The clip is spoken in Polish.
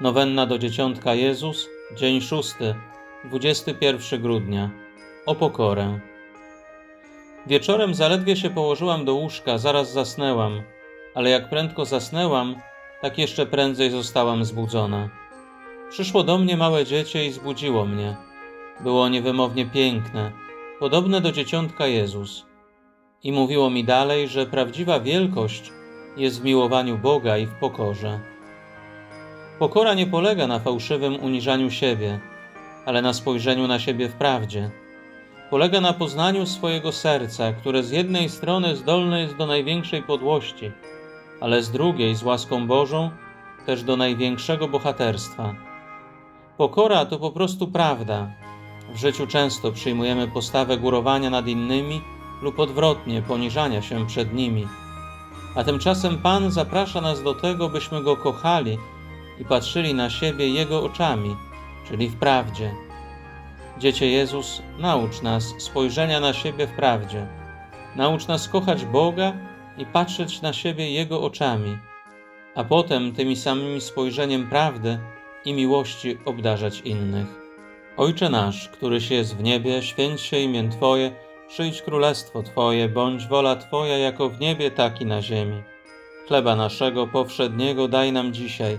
Nowenna do Dzieciątka Jezus, dzień szósty, 21 grudnia. O pokorę. Wieczorem zaledwie się położyłam do łóżka, zaraz zasnęłam, ale jak prędko zasnęłam, tak jeszcze prędzej zostałam zbudzona. Przyszło do mnie małe dziecię i zbudziło mnie. Było niewymownie piękne, podobne do Dzieciątka Jezus. I mówiło mi dalej, że prawdziwa wielkość jest w miłowaniu Boga i w pokorze. Pokora nie polega na fałszywym uniżaniu siebie, ale na spojrzeniu na siebie w prawdzie. Polega na poznaniu swojego serca, które z jednej strony zdolne jest do największej podłości, ale z drugiej, z łaską Bożą, też do największego bohaterstwa. Pokora to po prostu prawda. W życiu często przyjmujemy postawę górowania nad innymi lub odwrotnie poniżania się przed nimi. A tymczasem Pan zaprasza nas do tego, byśmy Go kochali i patrzyli na siebie Jego oczami, czyli w prawdzie. Dziecię Jezus, naucz nas spojrzenia na siebie w prawdzie. Naucz nas kochać Boga i patrzeć na siebie Jego oczami, a potem tymi samymi spojrzeniem prawdy i miłości obdarzać innych. Ojcze nasz, któryś jest w niebie, święć się imię Twoje, przyjdź królestwo Twoje, bądź wola Twoja jako w niebie, tak i na ziemi. Chleba naszego powszedniego daj nam dzisiaj